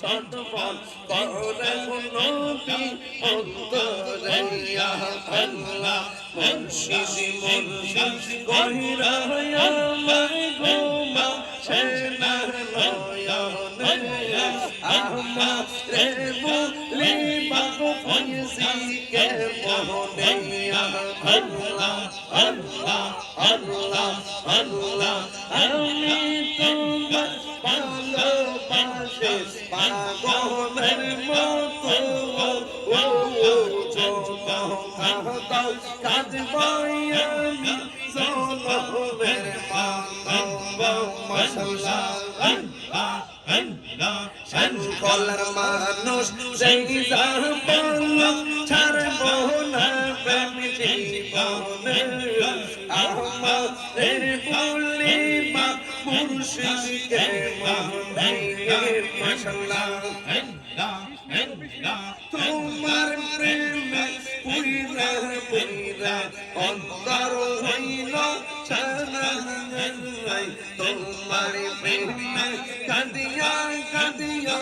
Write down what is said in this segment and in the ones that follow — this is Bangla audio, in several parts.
ছটফট করে নবী অন্তরে ইয়া আল্লাহ মুর্শিদ মুর্শিদ কহিরা আমার গোমা সেনা নয়নে আমার রে বলি বাবু ফয়সি কে মোহনে আল্লাহ আল্লাহ আল্লাহ আল্লাহ আমি তোমার ভালোবাসে পাগলের মতো ও দাও কাজ আমি জনমের মানব মশলা কলার মানুষ সেই বল ছাড়ব না প্রেম জীবনে আমাদের বলিবা মুর্শিদকে মনে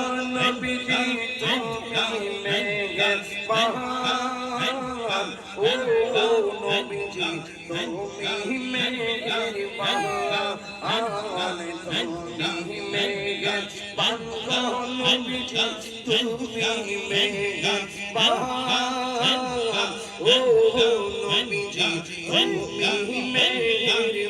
পাঙ্গন বিজি তুমি মেঘে পাহাড় ও নবীজি তুমি মেঘের পাহাড় তুমি মেঘের পাঙ্গন বিজি তুমি মেঘের পাহাড় ও নবীজি তুমি মেঘের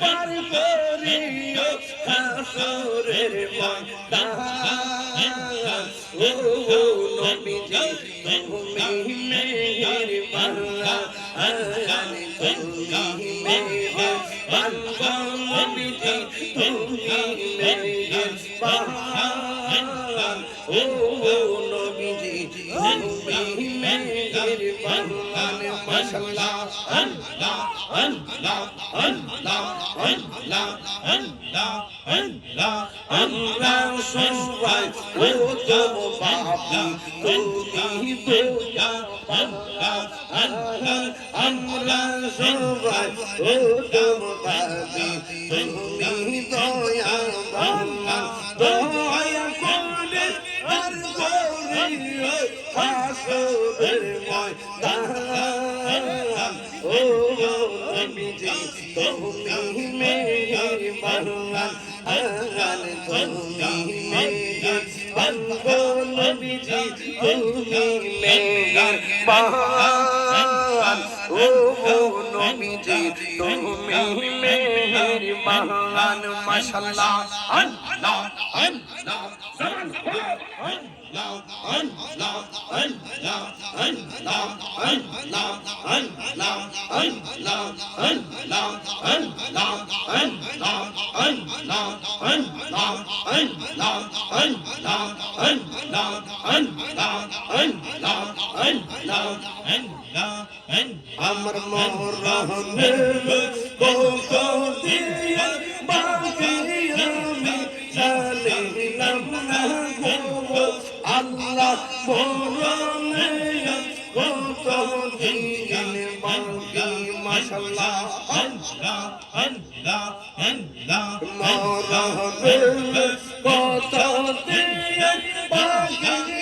পার করিও হাসরের ময়দান ও নবীজি তুমি মেহের বাগান তুমি মেহের বাগান নবীজি তুমি মেহের বাগান ও নবীজি তুমি মেহের বাগান মাশাআল্লাহ আল্লাহ আল্লাহ আল্লাহ আল্লাহ তুমি তো বাপি তুমি দয়া মেহের বাগান ও নবীজি তুমি মেহের বাগান মাশাআল্লাহ আমার মরহমের কত দিয়ে বাকি আমি জানিলাম না গো আল্লাহ মরমে কত আল্লাহ আল্লাহ আল্লাহ আল্লাহ কত দিয়ে বাকি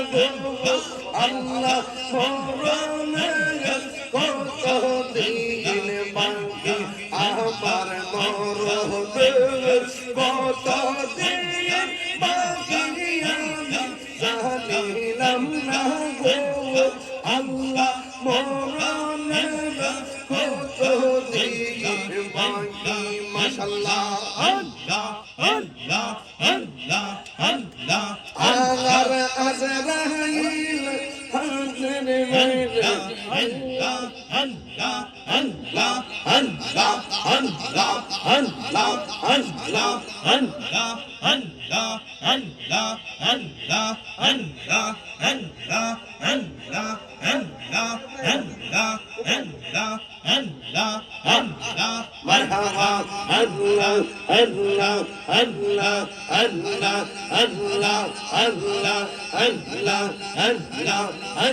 আল্লাহ মরণের কত দিন বাকি আমার মরণের কত দিন বাকি আমি জানিলাম না গো, আল্লাহ মরণের কত দিন বাকি মাশাল্লাহ আগার মারহাবা আল্লাহ আল্লাহ আল্লাহ আল্লাহ আল্লাহ আল্লাহ আল্লাহ আল্লাহ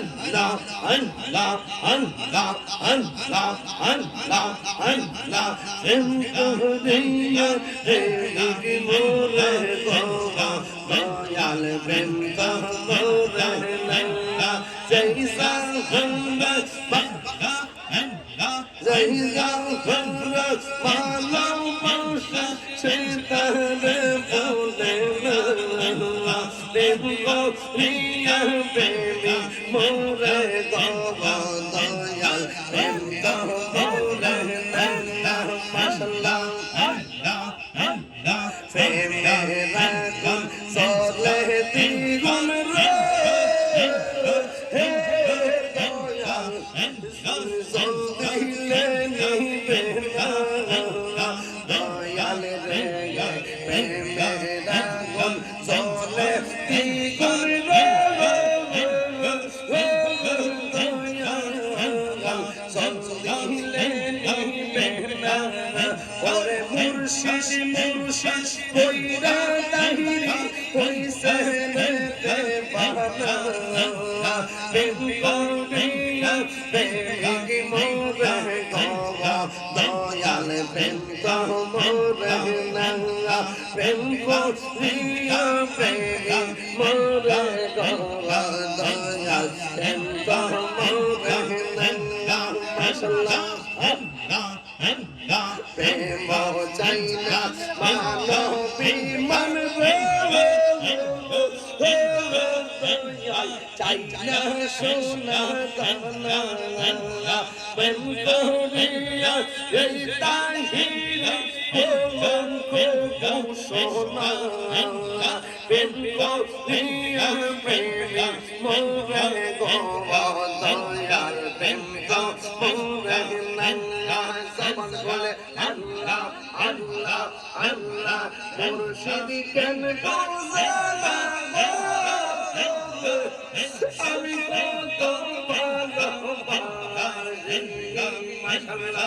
আল্লাহ আল্লাহ আল্লাহ আল্লাহ আল্লাহ আল্লাহ এমতুদিয়া দেবি মোরে গোয়া দয়াল বেন্ত মোরে নঙ্গা জৈসা হন্না জৈসা হন্না মালাও Hey, hey, hey, hey. ওরে মুর্শিদ মুর্শিদ, কইরা তাহিরি কইছে তে বাহানা। প্রেম করিয়া প্রেমিক মোরে গবা দয়াল প্রেম মোরে নাঙ্গা প্রেম করিয়া প্রেমিক মোরে আমি তো তোমার জিন্দা মশলা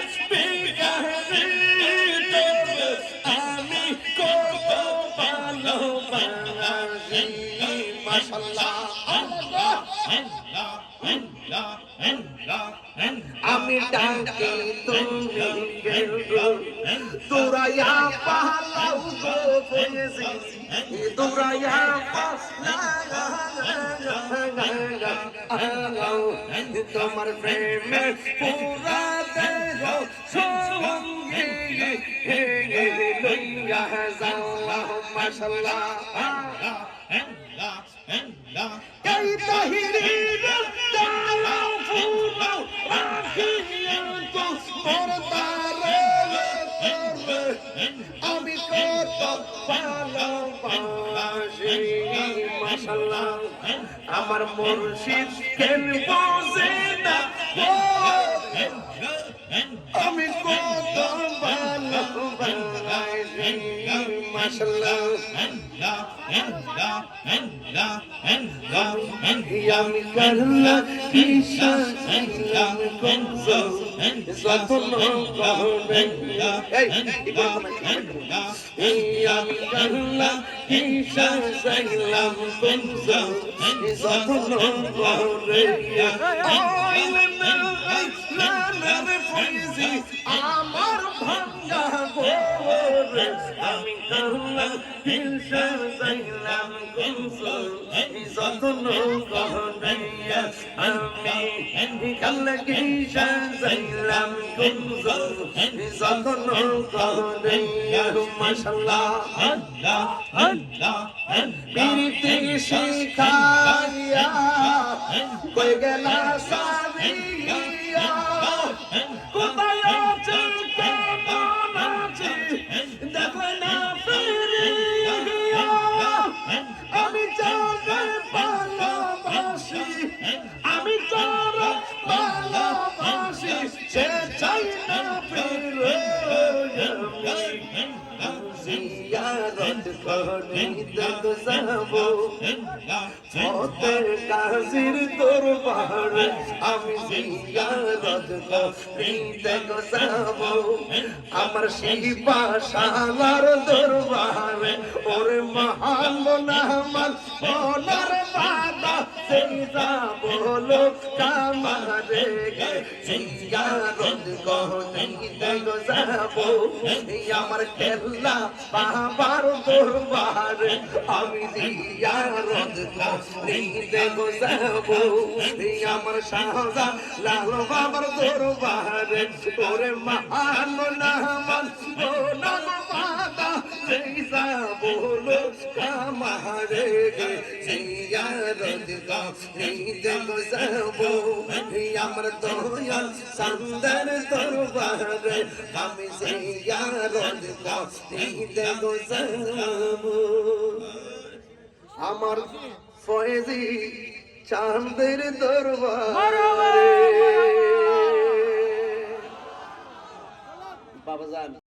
আমি ডাকি তুমি তোরাইয়া পালাও গো ফয়েজি তোরাইয়া পালাও। তোমার প্রেমে পুরা দেহ সঙ্গী লইয়া যাও মাশাল্লাহ। আমার মুর্শিদ কেন বোঝে মাশাল্লাহ আমি করলা কিসা ইলাম কনজো যতন করবে এই এই আমি করলা কিসা ইলাম কনজো যতন করবে আইলে না না কিসা ইলাম কনজো যতন করবে আমি কাল্লা কিসা ইলাম কনজো যতন করবে মাশাআল্লাহ পিরিতি শিখাইয়া কই গেলা সারিয়া Venga. জিয়ারত করিতে যাব ফতের কাজির দরবার আমি জিয়ারত করিতে যাব আমার শিবা শালার দরবার ওরে মহান মনামান ওনার বাবা সেই যাব লোক কামারে গে। জিয়ারত করিতে যাব আমার কেল্লা বাবার দরবার আমি জিয়ারত করিতে যাব আমার শাহজা লাল বাবার দরবার ওরে মহান নামান নাম বাবা সেই যাব লোক কামারে গে নিতে বসাবো আমার দয়াল সান্দার ফয়েজি চাঁদের দরবারে বাবা জান